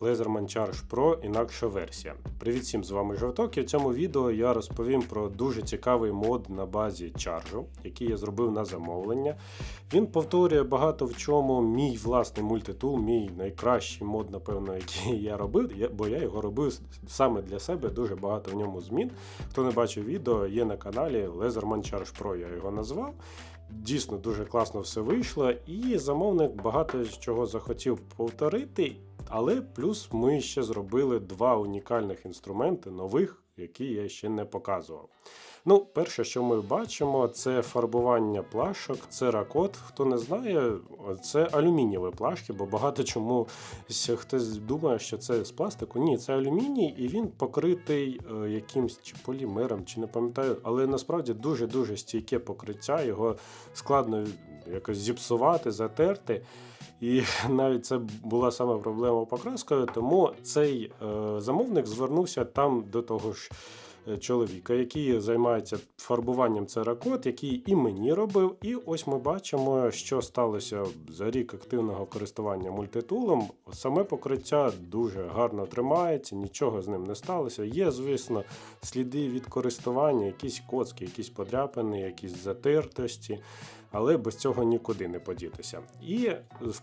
Laserman Charge Pro інакша версія. Привіт всім, з вами Жовток. І в цьому відео я розповім про дуже цікавий мод на базі чаржу, який я зробив на замовлення. Він повторює багато в чому мій власний мультитул, мій найкращий мод, напевно, який я робив, бо я його робив саме для себе. Дуже багато в ньому змін. Хто не бачив відео, є на каналі Laserman Charge Pro, я його назвав. Дійсно дуже класно все вийшло, і замовник багато чого захотів повторити. Але плюс ми ще зробили два унікальних інструменти нових, які я ще не показував. Ну, перше, що ми бачимо, це фарбування плашок, це ракот. Хто не знає, це алюмінієві плашки, бо багато чому хтось думає, що це з пластику. Ні, це алюміній, і він покритий е, якимсь чи полімером, чи не пам'ятаю, але насправді дуже-дуже стійке покриття, його складно якось зіпсувати, затерти. І навіть це була саме проблема покраскою, тому цей е, замовник звернувся там до того ж е, чоловіка, який займається фарбуванням церакот, який і мені робив. І ось ми бачимо, що сталося за рік активного користування мультитулом. Саме покриття дуже гарно тримається, нічого з ним не сталося. Є, звісно, сліди від користування, якісь коцки, якісь подряпини, якісь затертості але без цього нікуди не подітися. І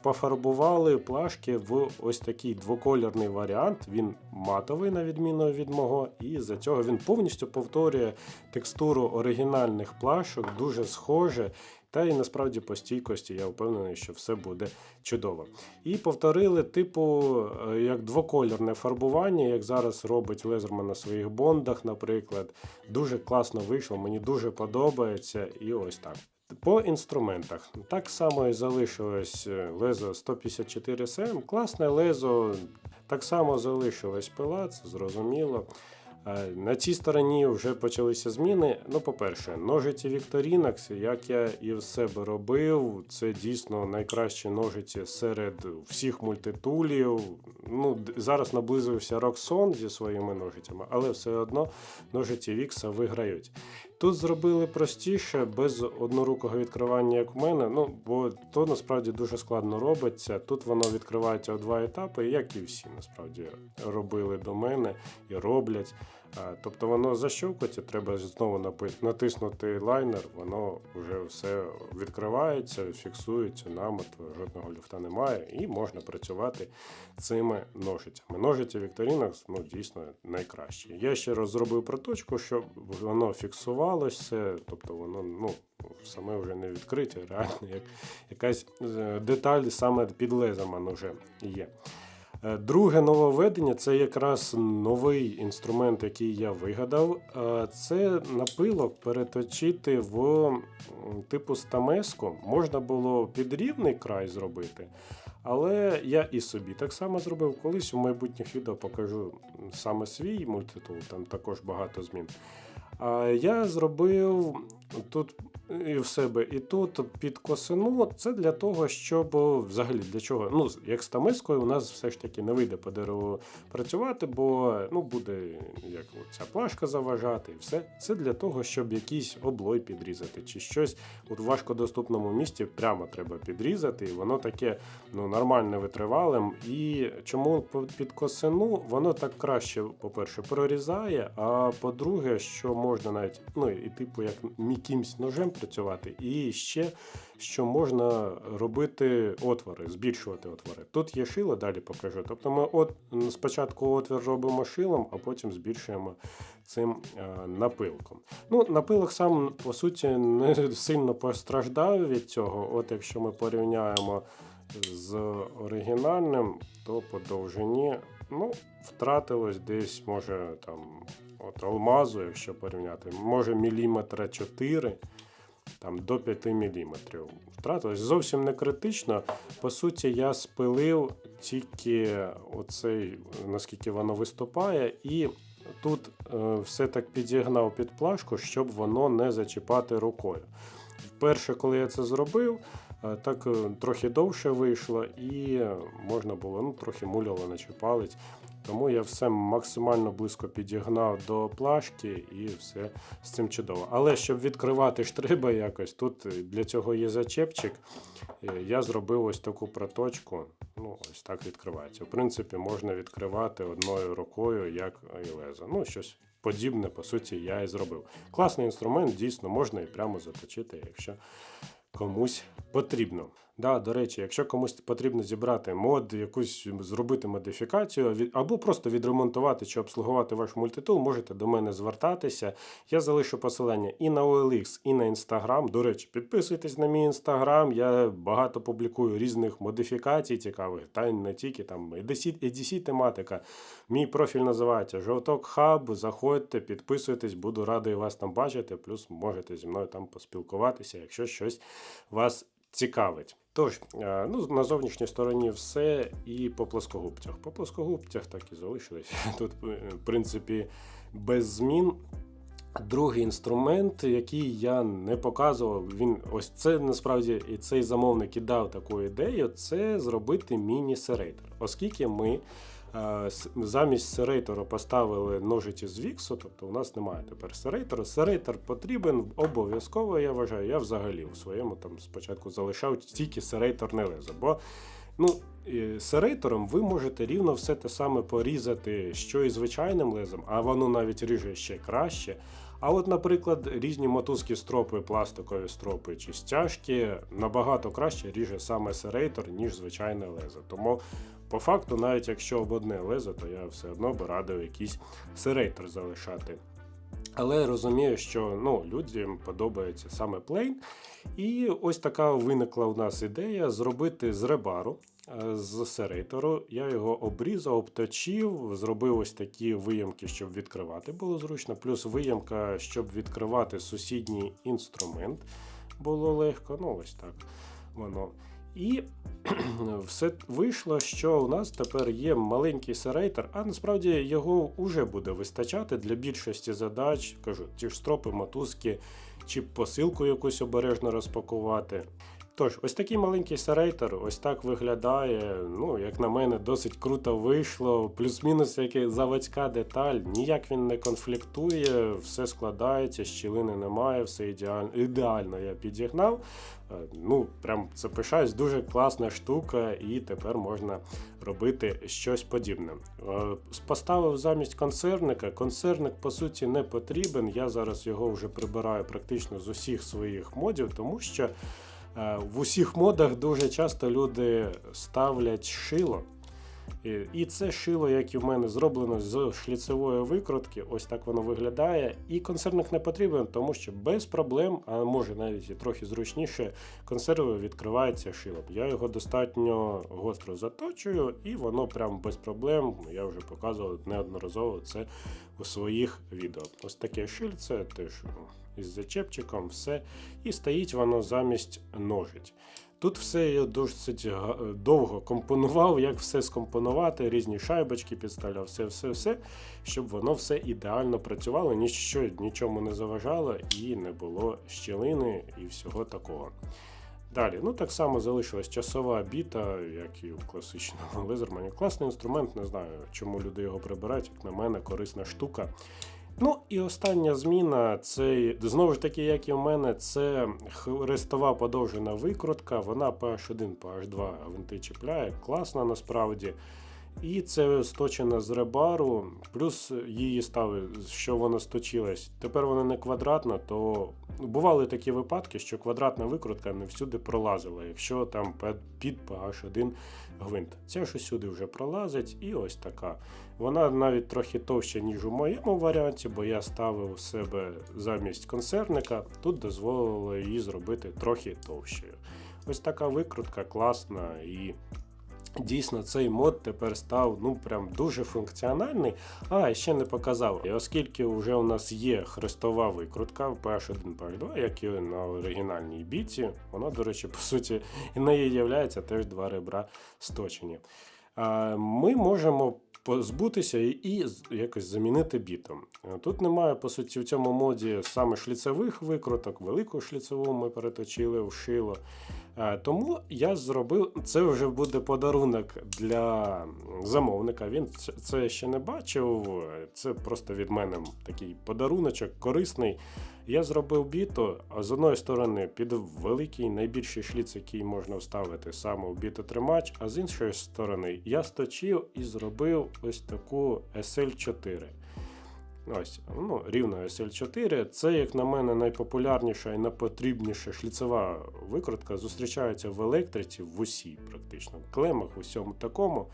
пофарбували плашки в ось такий двокольорний варіант. Він матовий, на відміну від мого, і за цього він повністю повторює текстуру оригінальних плашок, дуже схоже. Та і насправді по стійкості я впевнений, що все буде чудово. І повторили, типу, е, як двокольорне фарбування, як зараз робить Лезерман на своїх бондах, наприклад. Дуже класно вийшло, мені дуже подобається. І ось так. По інструментах так само і залишилось е, лезо 154 см. Класне лезо, так само залишилась пила, це зрозуміло. Е, На цій стороні вже почалися зміни. Ну, по-перше, ножиці Victorinox, як я і в себе робив, це дійсно найкращі ножиці серед всіх мультитулів. Ну, зараз наблизився Roxxon зі своїми ножицями, але все одно ножиці Вікса виграють. Тут зробили простіше, без однорукого відкривання, як в мене. Ну, бо то насправді дуже складно робиться. Тут воно відкривається у два етапи, як і всі насправді робили до мене і роблять. Тобто воно защовкується, треба знову натиснути лайнер, воно вже все відкривається, фіксується намертво, жодного люфта немає, і можна працювати цими ножицями. Ножиці Victorinox, ну дійсно найкращі. Я ще розробив проточку, щоб воно фіксувалося, тобто воно ну, саме вже не відкриття, реально як якась е, деталь саме під лезом вже є. Е, Друге нововведення це якраз новий інструмент, який я вигадав. Е, Це напилок переточити в типу стамеску. Можна було під рівний край зробити. Але я і собі так само зробив. Колись у майбутніх відео покажу саме свій мультитул, там також багато змін. А я зробив тут і в себе, і тут під косину. Це для того, щоб взагалі для чого. Ну, як з тамискою у нас все ж таки не вийде по дереву працювати, бо ну, буде як ця плашка заважати, і все. Це для того, щоб якийсь облой підрізати, чи щось в важкодоступному місці прямо треба підрізати, і воно таке ну, нормально витривалим. І чому під косину воно так краще, по-перше, прорізає, а по-друге, що можна навіть ну, і типу як якимсь ножем працювати, і ще що можна робити отвори, збільшувати отвори. Тут є шило, далі покажу. Тобто ми от спочатку отвір робимо шилом, а потім збільшуємо цим е, напилком. Ну, напилок сам по суті не сильно постраждав від цього. От якщо ми порівняємо з оригінальним, то по довжині ну, втратилось десь, може там от алмазу, якщо порівняти, може міліметра 4 там, до 5 мм. Втратилось зовсім не критично. По суті, я спилив тільки оцей, наскільки воно виступає, і тут е, все так підігнав під плашку, щоб воно не зачіпати рукою. Вперше, коли я це зробив, е, так е, трохи довше вийшло, і можна було ну, трохи муляло наче. Тому я все максимально близько підігнав до плашки і все з цим чудово. Але щоб відкривати ж треба якось, тут для цього є зачепчик. Е, Я зробив ось таку проточку. Ну, ось так відкривається. В принципі, можна відкривати одною рукою, як і лезо. Ну, щось подібне, по суті, я і зробив. Класний інструмент, дійсно, можна і прямо заточити, якщо комусь потрібно. Да, до речі, якщо комусь потрібно зібрати мод, якусь зробити модифікацію, або просто відремонтувати чи обслугувати ваш мультитул, можете до мене звертатися. Я залишу посилання і на OLX, і на Instagram. До речі, підписуйтесь на мій Instagram. Я багато публікую різних модифікацій цікавих, та не тільки там EDC тематика. Мій профіль називається Жовток Хаб. Заходьте, підписуйтесь, буду радий вас там бачити. Плюс можете зі мною там поспілкуватися, якщо щось вас цікавить. Тож, е, ну, на зовнішній стороні все і по плоскогубцях. По плоскогубцях так і залишилось. Тут, е, в принципі, без змін. Другий інструмент, який я не показував, він ось це насправді і цей замовник і дав таку ідею, це зробити міні-серейдер, Оскільки ми замість серейтору поставили ножиці з віксу, тобто у нас немає тепер серейтора. Серейтор потрібен обов'язково, я вважаю. Я взагалі у своєму там спочатку залишав тільки серейторне лезо. Бо ну, е, серейтором ви можете рівно все те саме порізати, що і звичайним лезом, а воно навіть ріже ще краще. А от, наприклад, різні мотузки стропи, пластикові стропи чи стяжки набагато краще ріже саме серейтор, ніж звичайне лезо. Тому, по факту, навіть якщо об одне лезо, то я все одно би радив якийсь серейтор залишати. Але розумію, що ну, людям подобається саме плейн. І ось така виникла у нас ідея зробити з ребару, е, з серейтору. Я його обрізав, обточив, зробив ось такі виямки, щоб відкривати було зручно. Плюс виямка, щоб відкривати сусідній інструмент, було легко. Ну, ось так воно. І все вийшло, що у нас тепер є маленький серейтер, а насправді його вже буде вистачати для більшості задач. Кажу, ті ж стропи, мотузки чи посилку якусь обережно розпакувати. Тож, ось такий маленький серейтор, ось так виглядає. Ну, як на мене, досить круто вийшло. Плюс-мінус як заводська деталь. Ніяк він не конфліктує, все складається, щілини немає, все ідеально. Ідеально я підігнав. Е, Ну, прям це пишаюсь, дуже класна штука, і тепер можна робити щось подібне. Е, Поставив замість концерника. Концерник, по суті, не потрібен. Я зараз його вже прибираю практично з усіх своїх модів, тому що. Е, В усіх модах дуже часто люди ставлять шило. І- це шило, як і в мене, зроблено з шліцевої викрутки. Ось так воно виглядає. І консервник не потрібен, тому що без проблем, а може навіть і трохи зручніше, консерви відкривається шилом. Я його достатньо гостро заточую, і воно прям без проблем. Я вже показував неодноразово це у своїх відео. Ось таке шильце теж із зачепчиком, все. І стоїть воно замість ножиць. Тут все я досить довго компонував, як все скомпонувати, різні шайбочки підставляв, все, все, все, щоб воно все ідеально працювало, ніщо нічому не заважало і не було щілини і всього такого. Далі, ну так само залишилась часова біта, як і в класичному лезермані. Класний інструмент, не знаю, чому люди його прибирають, як на мене, корисна штука. Ну і остання зміна це знову ж таки, як і в мене, це хрестова подовжена викрутка. Вона PH1, PH2 гвинти чіпляє. Класна насправді. І це сточена з ребару, плюс її стави, що вона сточилась. Тепер вона не квадратна, то бували такі випадки, що квадратна викрутка не всюди пролазила, якщо там під- під PH1 гвинт. Ця ж усюди вже пролазить, і ось така. Вона навіть трохи товща, ніж у моєму варіанті, бо я ставив у себе замість консервника. Тут дозволило її зробити трохи товщою. Ось така викрутка класна і. Дійсно, цей мод тепер став ну прям дуже функціональний. А, ще не показав. І оскільки вже у нас є хрестова викрутка в PH1, PH2, як і на оригінальній біті, вона, до речі, по суті, і неї являється теж два ребра сточені. Ми можемо позбутися і- якось замінити бітом. Тут немає, по суті, в цьому моді саме шліцевих викруток, велику шліцеву ми переточили в шило. Е, Тому я зробив це вже буде подарунок для замовника. Він це- ще не бачив. Це просто від мене такий подаруночок корисний. Я зробив біту, а з одної сторони під великий найбільший шліц, який можна вставити саме в бітотримач, а з іншої сторони я сточив і зробив ось таку SL4. Ось, ну, рівно SL4. Це, як на мене, найпопулярніша і найпотрібніша шліцева викрутка. Зустрічається в електриці в усій, практично, в клемах, в усьому такому.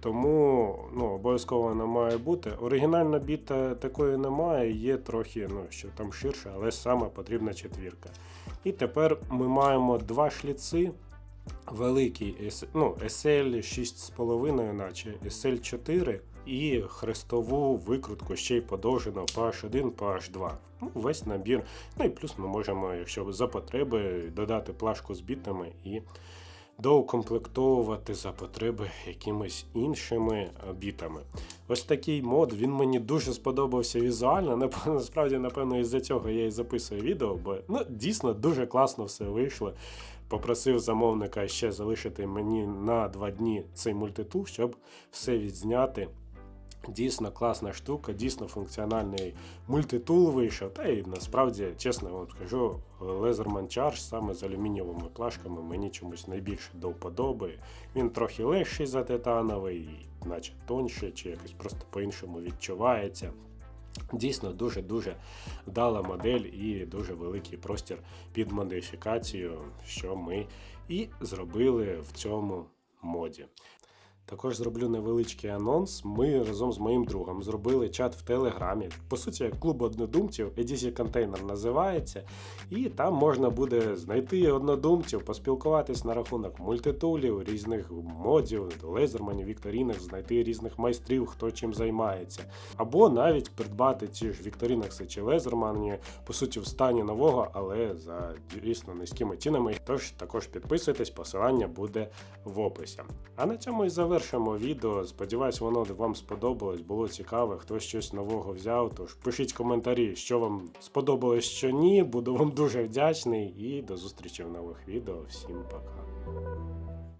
Тому ну, обов'язково вона має бути. Оригінальна біта такої немає, є трохи, ну, що там ширше, але саме потрібна четвірка. І тепер ми маємо два шліци. Великий ну, SL 6,5, наче SL4 і хрестову викрутку ще й подовжену PH1, PH2. Ну, весь набір. Ну і плюс ми можемо, якщо за потреби, додати плашку з бітами і доукомплектовувати за потреби якимись іншими е, бітами. Ось такий мод, він мені дуже сподобався візуально. Насправді, напевно, із-за цього я і записую відео, бо ну, дійсно дуже класно все вийшло. Попросив замовника ще залишити мені на два дні цей мультитул, щоб все відзняти. Дійсно класна штука, дійсно функціональний мультитул вийшов. Та й насправді, чесно вам скажу, Laserman Charge саме з алюмінієвими плашками мені чомусь найбільше до вподоби. Він трохи легший за титановий, наче тоньше, чи якось просто по-іншому відчувається. Дійсно, дуже-дуже вдала модель і дуже великий простір під модифікацію, що ми і зробили в цьому моді. Також зроблю невеличкий анонс. Ми разом з моїм другом зробили чат в Телеграмі. По суті, як клуб однодумців, EDC контейнер називається. І там можна буде знайти однодумців, поспілкуватись на рахунок мультитулів, різних модів, лезерманів, вікторінах, знайти різних майстрів, хто чим займається. Або навіть придбати ці ж вікторінакси чи лезермані, по суті, в стані нового, але за дійсно низькими цінами. Тож також підписуйтесь, посилання буде в описі. А на цьому і завершимо відео. Сподіваюсь, воно вам сподобалось, було цікаво, хтось щось нового взяв. Тож пишіть коментарі, що вам сподобалось, що ні. Буду вам дуже вдячний і до зустрічі в нових відео. Всім пока.